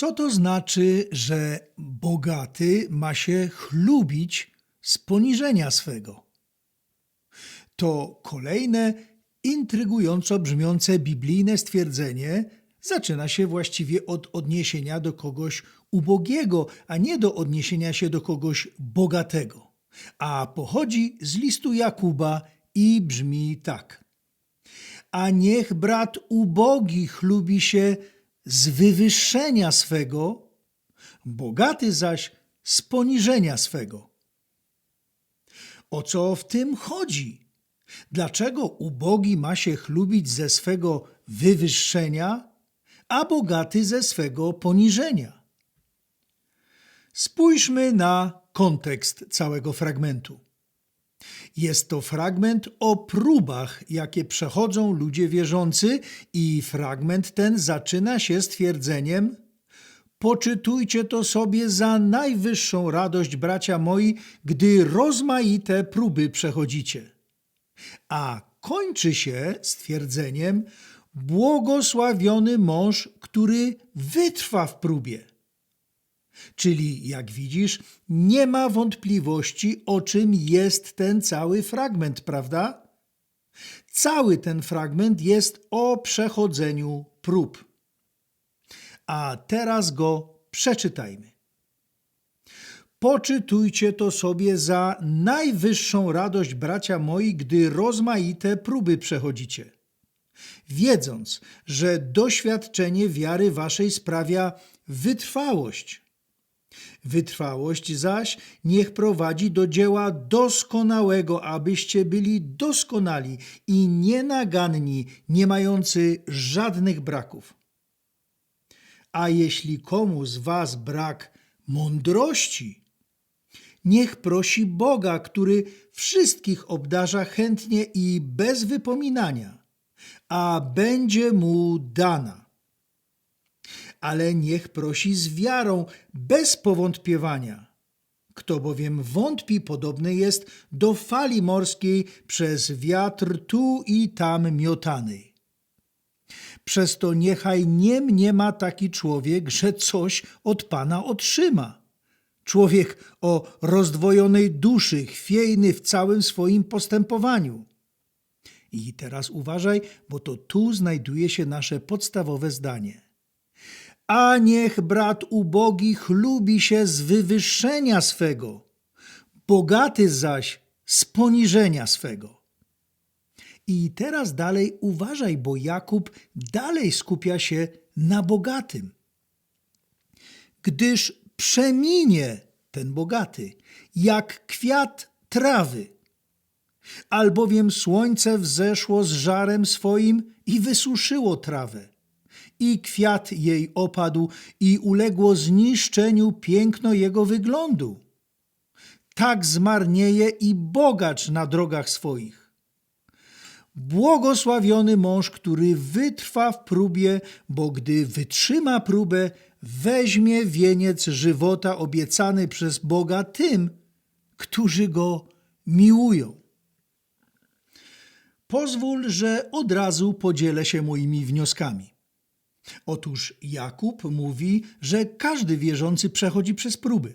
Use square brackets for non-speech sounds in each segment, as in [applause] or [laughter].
Co to znaczy, że bogaty ma się chlubić z poniżenia swego? To kolejne intrygująco brzmiące biblijne stwierdzenie zaczyna się właściwie od odniesienia do kogoś ubogiego, a nie do odniesienia się do kogoś bogatego. A pochodzi z listu Jakuba i brzmi tak. A niech brat ubogi chlubi się z wywyższenia swego, bogaty zaś z poniżenia swego. O co w tym chodzi? Dlaczego ubogi ma się chlubić ze swego wywyższenia, a bogaty ze swego poniżenia? Spójrzmy na kontekst całego fragmentu. Jest to fragment o próbach, jakie przechodzą ludzie wierzący, i fragment ten zaczyna się stwierdzeniem: Poczytujcie to sobie za najwyższą radość, bracia moi, gdy rozmaite próby przechodzicie. A kończy się stwierdzeniem: Błogosławiony mąż, który wytrwa w próbie. Czyli, jak widzisz, nie ma wątpliwości, o czym jest ten cały fragment, prawda? Cały ten fragment jest o przechodzeniu prób. A teraz go przeczytajmy. Poczytujcie to sobie za najwyższą radość, bracia moi, gdy rozmaite próby przechodzicie. Wiedząc, że doświadczenie wiary waszej sprawia wytrwałość. Wytrwałość zaś niech prowadzi do dzieła doskonałego, abyście byli doskonali i nienaganni, nie mający żadnych braków. A jeśli komu z was brak mądrości, niech prosi Boga, który wszystkich obdarza chętnie i bez wypominania, a będzie mu dana ale niech prosi z wiarą, bez powątpiewania. Kto bowiem wątpi, podobny jest do fali morskiej przez wiatr tu i tam miotanej. Przez to niechaj nie mniema taki człowiek, że coś od Pana otrzyma. Człowiek o rozdwojonej duszy, chwiejny w całym swoim postępowaniu. I teraz uważaj, bo to tu znajduje się nasze podstawowe zdanie a niech brat ubogi chlubi się z wywyższenia swego, bogaty zaś z poniżenia swego. I teraz dalej uważaj, bo Jakub dalej skupia się na bogatym. Gdyż przeminie ten bogaty, jak kwiat trawy, albowiem słońce wzeszło z żarem swoim i wysuszyło trawę i kwiat jej opadł i uległo zniszczeniu piękno jego wyglądu. Tak zmarnieje i bogacz na drogach swoich. Błogosławiony mąż, który wytrwa w próbie, bo gdy wytrzyma próbę, weźmie wieniec żywota obiecany przez Boga tym, którzy go miłują. Pozwól, że od razu podzielę się moimi wnioskami. Otóż Jakub mówi, że każdy wierzący przechodzi przez próby.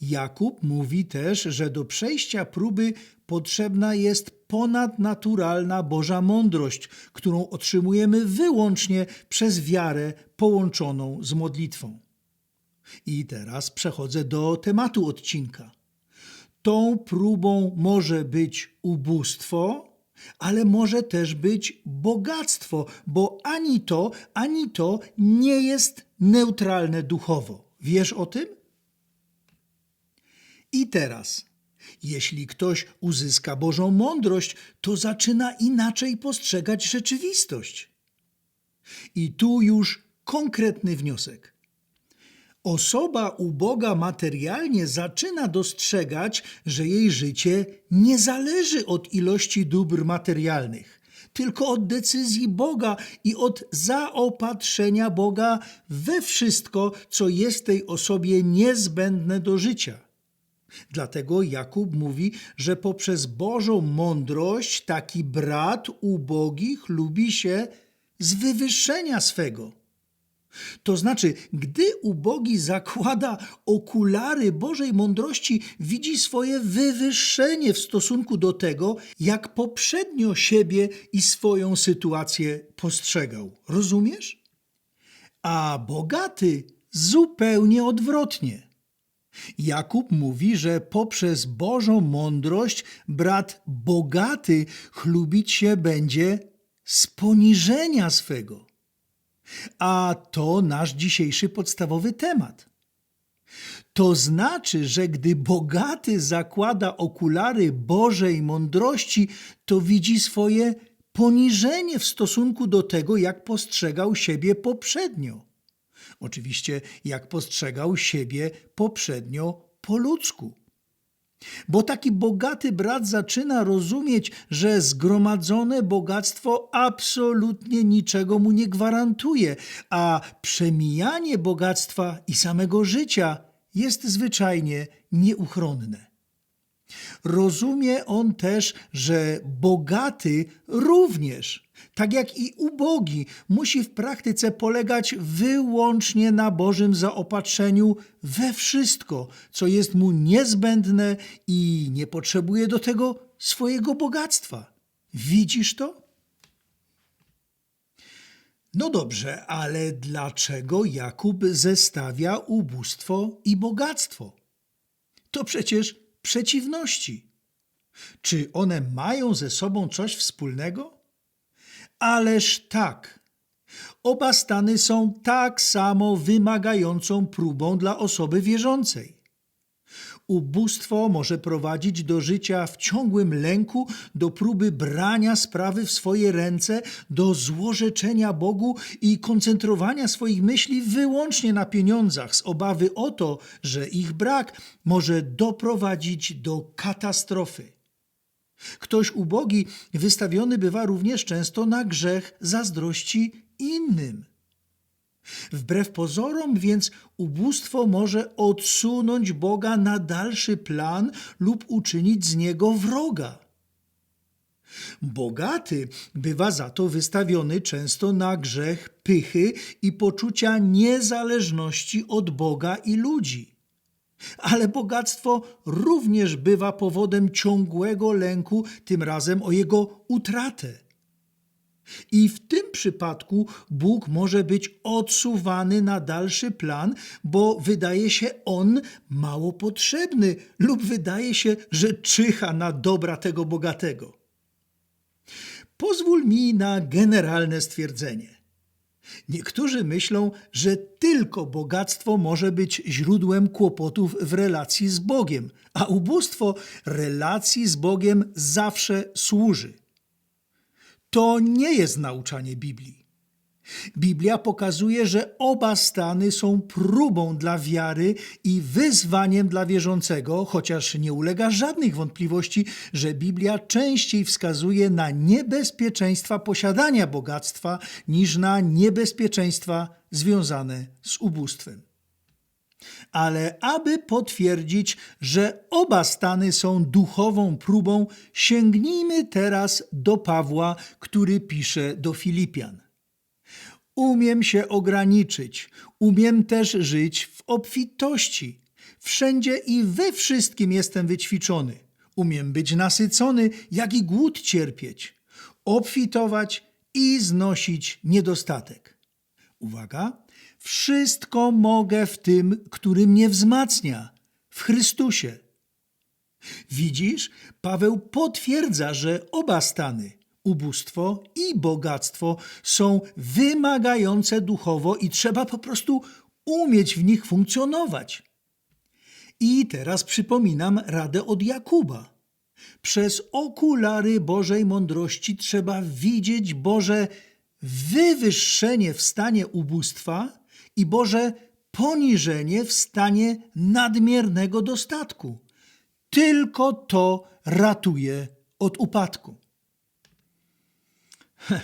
Jakub mówi też, że do przejścia próby potrzebna jest ponadnaturalna Boża mądrość, którą otrzymujemy wyłącznie przez wiarę połączoną z modlitwą. I teraz przechodzę do tematu odcinka. Tą próbą może być ubóstwo, ale może też być bogactwo, bo ani to, ani to nie jest neutralne duchowo. Wiesz o tym? I teraz, jeśli ktoś uzyska Bożą mądrość, to zaczyna inaczej postrzegać rzeczywistość. I tu już konkretny wniosek. Osoba uboga materialnie zaczyna dostrzegać, że jej życie nie zależy od ilości dóbr materialnych, tylko od decyzji Boga i od zaopatrzenia Boga we wszystko, co jest tej osobie niezbędne do życia. Dlatego Jakub mówi, że poprzez Bożą mądrość taki brat ubogich lubi się z wywyższenia swego To znaczy, gdy ubogi zakłada okulary Bożej mądrości, widzi swoje wywyższenie w stosunku do tego, jak poprzednio siebie i swoją sytuację postrzegał. Rozumiesz? A bogaty zupełnie odwrotnie. Jakub mówi, że poprzez Bożą mądrość brat bogaty chlubić się będzie z poniżenia swego. A to nasz dzisiejszy podstawowy temat. To znaczy, że gdy bogaty zakłada okulary Bożej mądrości, to widzi swoje poniżenie w stosunku do tego, jak postrzegał siebie poprzednio. Oczywiście, jak postrzegał siebie poprzednio po ludzku. Bo taki bogaty brat zaczyna rozumieć, że zgromadzone bogactwo absolutnie niczego mu nie gwarantuje, a przemijanie bogactwa i samego życia jest zwyczajnie nieuchronne. Rozumie on też, że bogaty również, tak jak i ubogi, musi w praktyce polegać wyłącznie na Bożym zaopatrzeniu we wszystko, co jest mu niezbędne i nie potrzebuje do tego swojego bogactwa. Widzisz to? No dobrze, ale dlaczego Jakub zestawia ubóstwo i bogactwo? To przecież przeciwności. Czy one mają ze sobą coś wspólnego? Ależ tak. Oba stany są tak samo wymagającą próbą dla osoby wierzącej. Ubóstwo może prowadzić do życia w ciągłym lęku, do próby brania sprawy w swoje ręce, do złorzeczenia Bogu i koncentrowania swoich myśli wyłącznie na pieniądzach, z obawy o to, że ich brak może doprowadzić do katastrofy. Ktoś ubogi wystawiony bywa również często na grzech zazdrości innym. Wbrew pozorom więc ubóstwo może odsunąć Boga na dalszy plan lub uczynić z niego wroga. Bogaty bywa za to wystawiony często na grzech pychy i poczucia niezależności od Boga i ludzi. Ale bogactwo również bywa powodem ciągłego lęku, tym razem o jego utratę. I w tym przypadku Bóg może być odsuwany na dalszy plan, bo wydaje się on mało potrzebny lub wydaje się, że czyha na dobra tego bogatego. Pozwól mi na generalne stwierdzenie. Niektórzy myślą, że tylko bogactwo może być źródłem kłopotów w relacji z Bogiem, a ubóstwo relacji z Bogiem zawsze służy. To nie jest nauczanie Biblii. Biblia pokazuje, że oba stany są próbą dla wiary i wyzwaniem dla wierzącego, chociaż nie ulega żadnych wątpliwości, że Biblia częściej wskazuje na niebezpieczeństwa posiadania bogactwa niż na niebezpieczeństwa związane z ubóstwem. Ale aby potwierdzić, że oba stany są duchową próbą, sięgnijmy teraz do Pawła, który pisze do Filipian. Umiem się ograniczyć, umiem też żyć w obfitości. Wszędzie i we wszystkim jestem wyćwiczony. Umiem być nasycony, jak i głód cierpieć, obfitować i znosić niedostatek. Uwaga, wszystko mogę w tym, który mnie wzmacnia, w Chrystusie. Widzisz, Paweł potwierdza, że oba stany, ubóstwo i bogactwo, są wymagające duchowo i trzeba po prostu umieć w nich funkcjonować. I teraz przypominam radę od Jakuba. Przez okulary Bożej mądrości trzeba widzieć Boże wywyższenie w stanie ubóstwa i Boże poniżenie w stanie nadmiernego dostatku. Tylko to ratuje od upadku. [laughs]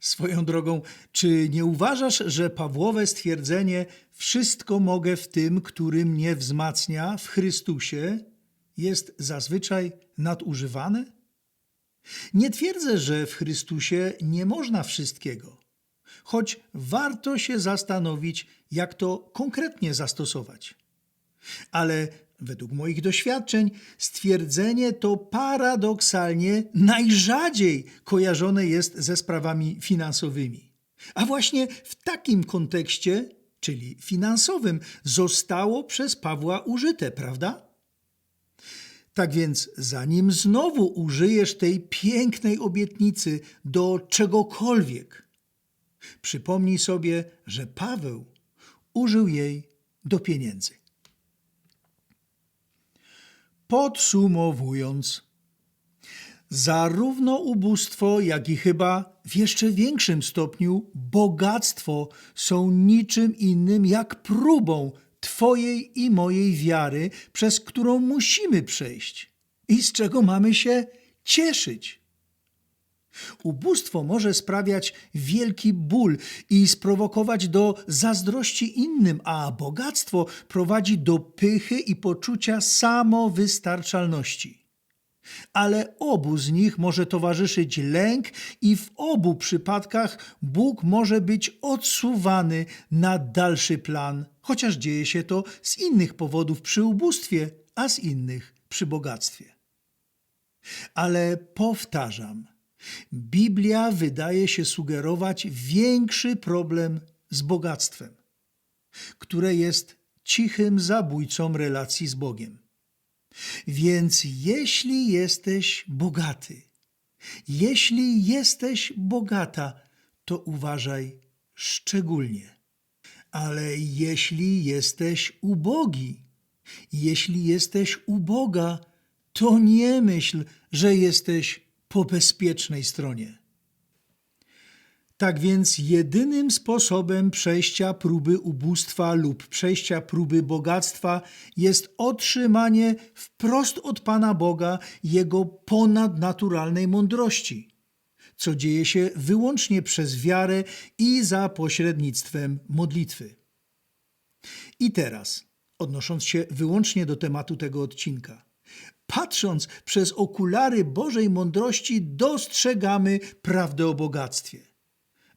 Swoją drogą, czy nie uważasz, że Pawłowe stwierdzenie wszystko mogę w tym, który mnie wzmacnia w Chrystusie jest zazwyczaj nadużywane? Nie twierdzę, że w Chrystusie nie można wszystkiego. Choć warto się zastanowić, jak to konkretnie zastosować. Ale według moich doświadczeń stwierdzenie to paradoksalnie najrzadziej kojarzone jest ze sprawami finansowymi. A właśnie w takim kontekście, czyli finansowym, zostało przez Pawła użyte, prawda? Tak więc, zanim znowu użyjesz tej pięknej obietnicy do czegokolwiek, przypomnij sobie, że Paweł użył jej do pieniędzy. Podsumowując, zarówno ubóstwo, jak i chyba w jeszcze większym stopniu bogactwo są niczym innym jak próbą Twojej i mojej wiary, przez którą musimy przejść i z czego mamy się cieszyć. Ubóstwo może sprawiać wielki ból i sprowokować do zazdrości innym, a bogactwo prowadzi do pychy i poczucia samowystarczalności. Ale obu z nich może towarzyszyć lęk, i w obu przypadkach Bóg może być odsuwany na dalszy plan, chociaż dzieje się to z innych powodów przy ubóstwie, a z innych przy bogactwie. Ale powtarzam, Biblia wydaje się sugerować większy problem z bogactwem, które jest cichym zabójcą relacji z Bogiem. Więc jeśli jesteś bogaty, jeśli jesteś bogata, to uważaj szczególnie. Ale jeśli jesteś ubogi, jeśli jesteś uboga, to nie myśl, że jesteś po bezpiecznej stronie. Tak więc jedynym sposobem przejścia próby ubóstwa lub przejścia próby bogactwa jest otrzymanie wprost od Pana Boga Jego ponadnaturalnej mądrości, co dzieje się wyłącznie przez wiarę i za pośrednictwem modlitwy. I teraz, odnosząc się wyłącznie do tematu tego odcinka, patrząc przez okulary Bożej mądrości, dostrzegamy prawdę o bogactwie.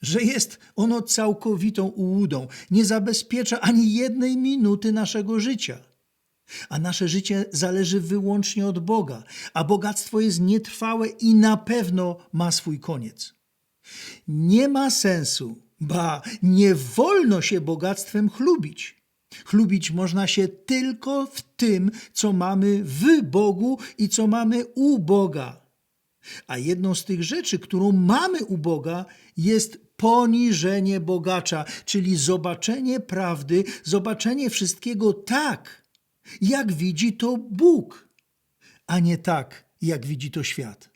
Że jest ono całkowitą ułudą, nie zabezpiecza ani jednej minuty naszego życia. A nasze życie zależy wyłącznie od Boga, a bogactwo jest nietrwałe i na pewno ma swój koniec. Nie ma sensu, ba, nie wolno się bogactwem chlubić. Chlubić można się tylko w tym, co mamy w Bogu i co mamy u Boga. A jedną z tych rzeczy, którą mamy u Boga, jest poniżenie bogacza, czyli zobaczenie prawdy, zobaczenie wszystkiego tak, jak widzi to Bóg, a nie tak, jak widzi to świat.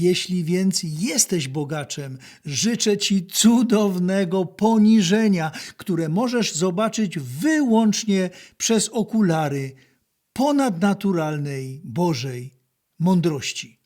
Jeśli więc jesteś bogaczem, życzę Ci cudownego poniżenia, które możesz zobaczyć wyłącznie przez okulary ponadnaturalnej Bożej mądrości.